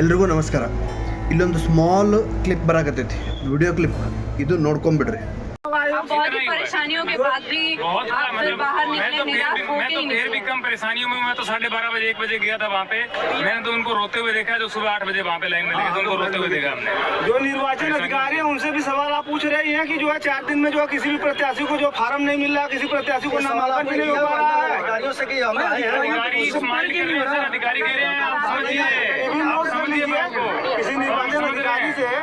ಎಲ್ರಿಗೂ ನಮಸ್ಕಾರ. ಇಲ್ಲೊಂದು ಸ್ಮಾಲ್ ಕ್ಲಿಪ್ ಬರಾಕತ್ತೈತಿ. ವಿಡಿಯೋ ಕ್ಲಿಪ್ ಇದು ನೋಡ್ಕೊಂಬಿಡ್ರಿ. बहुत ही परेशानियों के बाद भी बहुत आप फिर बाहर मैं निकले तो फिर निराश मैं तो फिर भी कम परेशानियों में मैं तो साढ़े बारह बजे एक बजे गया था वहाँ पे। मैंने तो उनको रोते हुए देखा जो सुबह आठ बजे वहाँ पे लाइन में लगे उनको रोते हुए देखा हमने। जो निर्वाचन अधिकारी है उनसे भी सवाल आप पूछ रहे हैं कि जो है चार दिन में जो है किसी भी प्रत्याशी को जो फार्म नहीं मिल रहा किसी प्रत्याशी को नामांकन भी नहीं हो पा रहा है। अधिकारी कह रहे हैं आप समझिए। किसी निर्वाचन अधिकारी से हैं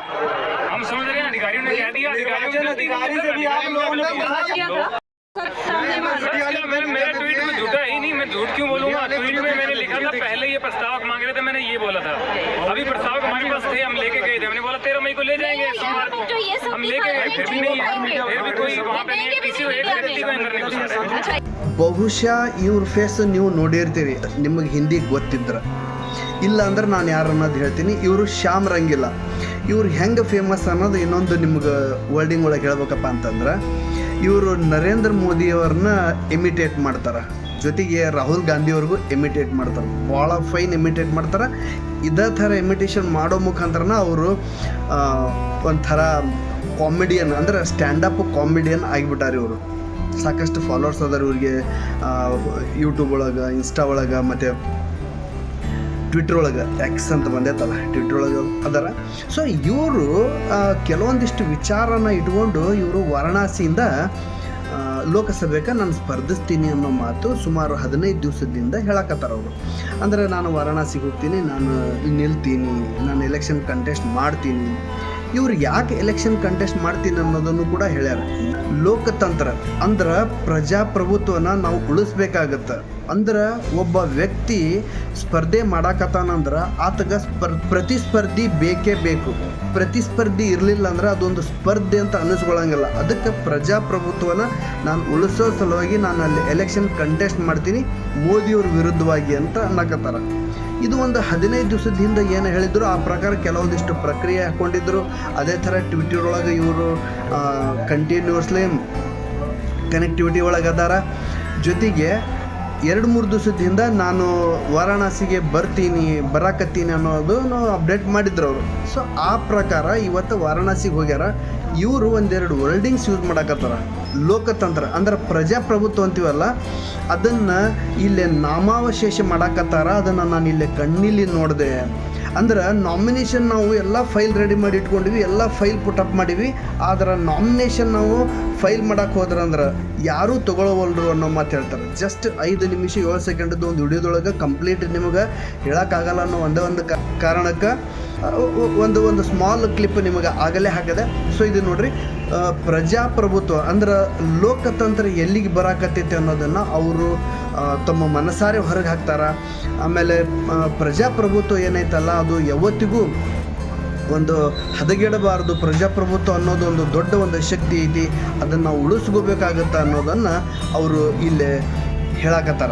हम समझ रहे हैं अधिकारियों ने कह दिया अधिकारियों निर्वाचन अधिकारी से भी आप लोगों ने पूछा किया था सब सामने मारा। सर, मेरा मेरा ट्वीट में झूठा ही नहीं मैं झूठ क्यों बोलूंगा ट्वीट में मैंने लिखा था पहले ये प्रस्तावक मांग रहे थे मैंने ये बोला था अभी प्रस्तावक हमारे पास थे हम लेके गए थे हमने बोला तेरह मई को ले जाएंगे सोमवार को जो ये सब हम लेके गए फिर भी नहीं दिखाएंगे। फिर भी कोई वहाँ पे नहीं है किसी एक व्यक्ति को अंदर नहीं घुसा रहा है अच्छा ಬಹುಶಃ ಇವ್ರ ಫೇಸ್ ನೀವು ನೋಡಿರ್ತೀರಿ ನಿಮಗೆ ಹಿಂದಿ ಗೊತ್ತಿದ್ರೆ ಇಲ್ಲ ಅಂದ್ರೆ ನಾನು ಯಾರು ಅನ್ನೋದು ಹೇಳ್ತೀನಿ ಇವರು ಶ್ಯಾಮ್ ರಂಗಿಲ್ಲ ಇವ್ರು ಹೆಂಗೆ ಫೇಮಸ್ ಅನ್ನೋದು ಇನ್ನೊಂದು ನಿಮ್ಗೆ ವರ್ಲ್ಡಿಂಗ್ ಒಳಗೆ ಹೇಳ್ಬೇಕಪ್ಪ ಅಂತಂದ್ರೆ, ಇವರು ನರೇಂದ್ರ ಮೋದಿಯವ್ರನ್ನ ಇಮಿಟೇಟ್ ಮಾಡ್ತಾರೆ. ಜೊತೆಗೆ ರಾಹುಲ್ ಗಾಂಧಿಯವ್ರಿಗೂ ಇಮಿಟೇಟ್ ಮಾಡ್ತಾರೆ. ಭಾಳ ಫೈನ್ ಇಮಿಟೇಟ್ ಮಾಡ್ತಾರೆ. ಇದೇ ಥರ ಇಮಿಟೇಷನ್ ಮಾಡೋ ಮುಖಾಂತರನ ಅವರು ಒಂಥರ ಕಾಮಿಡಿಯನ್ ಅಂದ್ರೆ ಸ್ಟ್ಯಾಂಡಪ್ ಕಾಮಿಡಿಯನ್ ಆಗಿಬಿಟ್ಟಾರೆ ಇವರು. ಸಾಕಷ್ಟು ಫಾಲೋವರ್ಸ್ ಅದಾರ ಇವ್ರಿಗೆ ಯೂಟ್ಯೂಬ್ ಒಳಗೆ ಇನ್ಸ್ಟಾ ಒಳಗೆ, ಮತ್ತು ಟ್ವಿಟ್ರ್ ಒಳಗೆ ಎಕ್ಸ್ ಅಂತ ಬಂದೈತಲ್ಲ ಟ್ವಿಟ್ರ್ ಒಳಗೆ ಅದರ. ಸೊ ಇವರು ಕೆಲವೊಂದಿಷ್ಟು ವಿಚಾರನ ಇಟ್ಕೊಂಡು ಇವರು ವಾರಣಾಸಿಯಿಂದ ಲೋಕಸಭೆಗೆ ನಾನು ಸ್ಪರ್ಧಿಸ್ತೀನಿ ಅನ್ನೋ ಮಾತು ಸುಮಾರು ಹದಿನೈದು ದಿವಸದಿಂದ ಹೇಳಕತ್ತಾರ ಅವರು. ಅಂದರೆ ನಾನು ವಾರಣಾಸಿಗೆ ಹೋಗ್ತೀನಿ, ನಾನು ನಿಲ್ತೀನಿ, ನಾನು ಎಲೆಕ್ಷನ್ ಕಂಟೆಸ್ಟ್ ಮಾಡ್ತೀನಿ ಇವ್ರು ಯಾಕೆ ಎಲೆಕ್ಷನ್ ಕಂಟೆಸ್ಟ್ ಮಾಡ್ತೀನಿ ಅನ್ನೋದನ್ನು ಕೂಡ ಹೇಳ್ಯಾರ. ಲೋಕತಂತ್ರ ಅಂದ್ರೆ ಪ್ರಜಾಪ್ರಭುತ್ವನ ನಾವು ಉಳಿಸ್ಬೇಕಾಗತ್ತೆ. ಅಂದ್ರೆ ಒಬ್ಬ ವ್ಯಕ್ತಿ ಸ್ಪರ್ಧೆ ಮಾಡಾಕತ್ತಾನಂದ್ರೆ ಆತಗ ಸ್ಪರ್, ಪ್ರತಿಸ್ಪರ್ಧಿ ಬೇಕೇ ಬೇಕು. ಪ್ರತಿಸ್ಪರ್ಧಿ ಇರಲಿಲ್ಲ ಅಂದ್ರೆ ಅದೊಂದು ಸ್ಪರ್ಧೆ ಅಂತ ಅನಿಸ್ಕೊಳ್ಳಂಗಿಲ್ಲ ಅದಕ್ಕೆ ಪ್ರಜಾಪ್ರಭುತ್ವನ ನಾನು ಉಳಿಸೋ ಸಲುವಾಗಿ ನಾನು ಅಲ್ಲಿ ಎಲೆಕ್ಷನ್ ಕಂಟೆಸ್ಟ್ ಮಾಡ್ತೀನಿ, ಮೋದಿಯವ್ರ ವಿರುದ್ಧವಾಗಿ ಅಂತ ಅನ್ನಕತ್ತಾರ. ಇದು ಒಂದು ಹದಿನೈದು ದಿವಸದ ಹಿಂದೆ ಏನು ಹೇಳಿದ್ರು, ಆ ಪ್ರಕಾರ ಕೆಲವೊಂದಿಷ್ಟು ಪ್ರಕ್ರಿಯೆ ಹಾಕ್ಕೊಂಡಿದ್ರು ಅದೇ ಥರ ಟ್ವಿಟರ್ ಒಳಗೆ ಇವರು ಕಂಟಿನ್ಯೂಸ್ಲಿ ಕನೆಕ್ಟಿವಿಟಿ ಒಳಗೆ ಅದಾರ. ಜೊತೆಗೆ ಎರಡು ಮೂರು ದಿವಸದಿಂದ ನಾನು ವಾರಾಣಸಿಗೆ ಬರ್ತೀನಿ, ಬರಾಕತ್ತೀನಿ ಅನ್ನೋದನ್ನು ಅಪ್ಡೇಟ್ ಮಾಡಿದ್ರು ಅವರು. ಸೊ ಆ ಪ್ರಕಾರ ಇವತ್ತು ವಾರಾಣಸಿಗೆ ಹೋಗ್ಯಾರ. ಇವರು ಒಂದೆರಡು ವರ್ಲ್ಡಿಂಗ್ಸ್ ಯೂಸ್ ಮಾಡಕತ್ತಾರ. ಲೋಕತಂತ್ರ, ಅಂದ್ರೆ ಪ್ರಜಾಪ್ರಭುತ್ವ ಅಂತೀವಲ್ಲ, ಅದನ್ನು ಇಲ್ಲೇ ನಾಮಾವಶೇಷ ಮಾಡಾಕತ್ತಾರ. ಅದನ್ನು ನಾನು ಇಲ್ಲೇ ಕಣ್ಣಿಲ್ಲಿ ನೋಡಿದೆ. ಅಂದ್ರೆ ನಾಮಿನೇಷನ್ ನಾವು ಎಲ್ಲ ಫೈಲ್ ರೆಡಿ ಮಾಡಿ ಇಟ್ಕೊಂಡಿವಿ, ಎಲ್ಲ ಫೈಲ್ ಪುಟಪ್ ಮಾಡೀವಿ. ಆದ್ರೆ ನಾಮಿನೇಷನ್ ನಾವು ಫೈಲ್ ಮಾಡಕ್ಕೆ ಹೋದ್ರಂದ್ರೆ ಯಾರು ತೊಗೊಳವಲ್ರು ಅನ್ನೋ ಮಾತು ಹೇಳ್ತಾರೆ. ಜಸ್ಟ್ ಐದು ನಿಮಿಷ ಏಳು ಸೆಕೆಂಡದ್ದು ಒಂದು ವಿಡಿಯೋದೊಳಗೆ ಕಂಪ್ಲೀಟ್ ನಿಮಗೆ ಹೇಳೋಕ್ಕಾಗಲ್ಲ ಅನ್ನೋ ಒಂದೇ ಒಂದು ಕಾರಣಕ್ಕೆ ಒಂದು ಒಂದು ಸ್ಮಾಲ್ ಕ್ಲಿಪ್ ನಿಮಗೆ ಆಗಲೇ ಹಾಕಿದೆ. ಸೊ ಇದು ನೋಡ್ರಿ ಪ್ರಜಾಪ್ರಭುತ್ವ ಅಂದ್ರೆ ಲೋಕತಂತ್ರ ಎಲ್ಲಿಗೆ ಬರಾಕತ್ತೈತೆ ಅನ್ನೋದನ್ನು ಅವರು ತಮ್ಮ ಮನಸಾರೆ ಹೊರಗೆ ಹಾಕ್ತಾರ. ಆಮೇಲೆ ಪ್ರಜಾಪ್ರಭುತ್ವ ಏನೈತಲ್ಲ, ಅದು ಯಾವತ್ತಿಗೂ ಒಂದು ಹದಗೆಡಬಾರದು. ಪ್ರಜಾಪ್ರಭುತ್ವ ಅನ್ನೋದು ಒಂದು ದೊಡ್ಡ ಒಂದು ಶಕ್ತಿ ಐತಿ. ಅದನ್ನು ಉಳಿಸ್ಕೋಬೇಕಾಗತ್ತ ಅನ್ನೋದನ್ನು ಅವರು ಇಲ್ಲಿ ಹೇಳಕತ್ತಾರ.